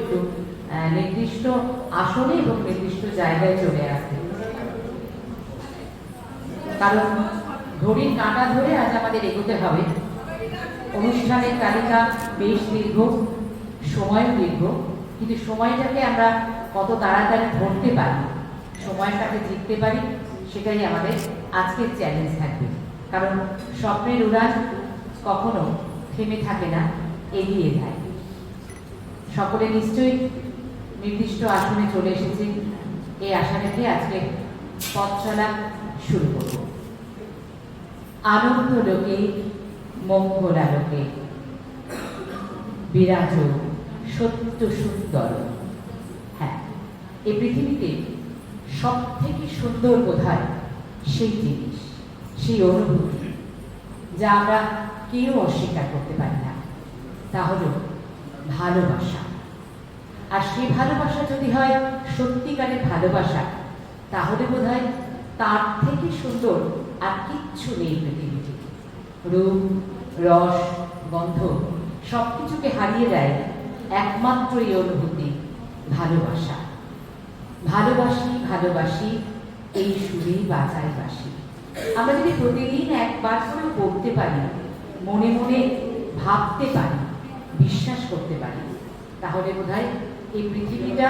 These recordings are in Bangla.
একটু নির্দিষ্ট আসনে এবং নির্দিষ্ট জায়গায় চলে আসতে। কারণ ঘড়ির কাঁটা ধরে আজ আমাদের এগোতে হবে। অনুষ্ঠানের তালিকা বেশ দীর্ঘ সময় দীর্ঘ, কিন্তু সময়টাকে আমরা কত তাড়াতাড়ি ধরতে পারি, সময়টাকে জিততে পারি, সেটাই আমাদের আজকের চ্যালেঞ্জ থাকবে। কারণ স্বপ্নের উড়ান কখনো থেমে থাকে না, এগিয়ে যায়। সকলে নিশ্চয়ই নির্দিষ্ট আসনে চলে এসেছে। এই আশা রেখে আজকে পথ চলা শুরু করব। আনন্দ লোকে, মঙ্গল আলোকে বিরাজ সত্য সুন্দর। হ্যাঁ এই পৃথিবীতে সব থেকে সুন্দর বোধ সেই জিনিস, সেই অনুভূতি, যা আমরা কেউ অস্বীকার করতে পারি না। তা হলো ভালোবাসা। সেই ভালোবাসা যদি হয়, সত্যিকারের ভালোবাসা, তাহলে বোধ হয় তার থেকে সুন্দর আর কিচ্ছু নেই পৃথিবীতে। রূপ, রস, গন্ধ সব কিছুকে হারিয়ে দেয় একমাত্র এই অনুভূতি, ভালোবাসা। ভালোবাসি ভালোবাসি, এই সুরেই বাঁচাই বাসি আমরা যদি প্রতিদিন একবার করে পড়তে পারি, মনে মনে ভাবতে পারি, বিশ্বাস করতে পারি, তাহলে বোধহয় এই পৃথিবীটা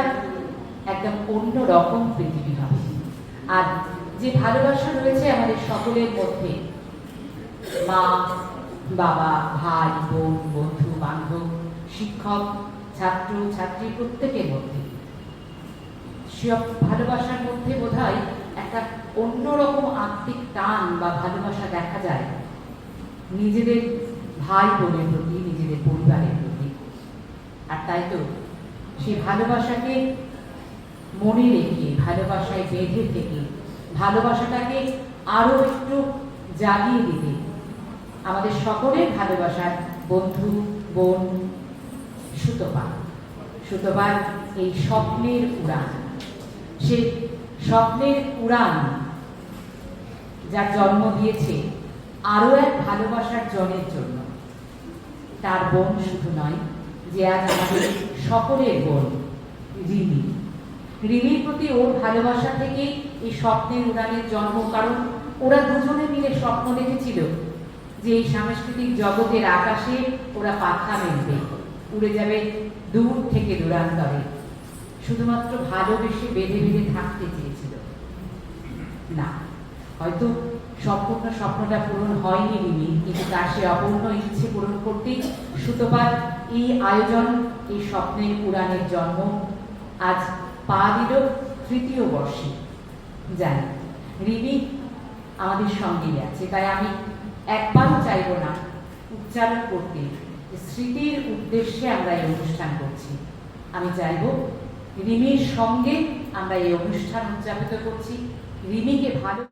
একদম অন্য রকম পৃথিবী হবে। আর যে ভালোবাসা রয়েছে আমাদের সকলের মধ্যে, মা, বাবা, ভাই, বোন, বন্ধু, বান্ধব, শিক্ষক, ছাত্র, ছাত্রী প্রত্যেকের মধ্যে। সব ভালোবাসার মধ্যে বোধ হয় একটা অন্যরকম আত্মিক টান বা ভালোবাসা দেখা যায় নিজেদের ভাই বোনের প্রতি, নিজেদের পরিবারের প্রতি। আর তাই তো সেই ভালোবাসাকে মনে রেখে, ভালোবাসায় বেঁধে থেকে, ভালোবাসাটাকে আরও একটু জাগিয়ে দিতে। আমাদের সকলের ভালোবাসার বন্ধু, বোন, সুতপা। সুতপার এই স্বপ্নের উড়ান। সে স্বপ্নের উড়ান যার জন্ম দিয়েছে আরও এক ভালোবাসার জনের জন্য। তার বোন শুধু নয় যে আজ আমাদের সকলের বোন রিমি রিমির প্রতি ওর ভালোবাসা থেকেই এই স্বপ্নের উড়ানের জন্ম, কারণ ওরা দুজনে মিলে স্বপ্ন দেখেছিল যে এই সাংস্কৃতিক জগতের আকাশে ওরা পাখা মেলবে, উড়ে যাবে দূর থেকে দূরান্তরে। শুধুমাত্র ভালোবেসে বেঁধে বেঁধে থাকতে চেয়েছিল। না, হয়তো সম্পূর্ণ স্বপ্নটা পূরণ হয়নি রিমি কিন্তু তার সে অপূর্ণ ইচ্ছে পূরণ করতেই সুতোপার এই আয়োজন, এই স্বপ্নের উড়ানের জন্ম আজ পা দিল তৃতীয় বর্ষে। জানি, রিমি আমাদের সঙ্গেই আছে, তাই আমি একবারও চাইব না উচ্চারণ করতে। স্মৃতির উদ্দেশ্যে আমরা এই অনুষ্ঠান করছি। আমি চাইব রিমির সঙ্গে আমরা এই অনুষ্ঠান উদযাপিত করছি। রিমিকে ভালো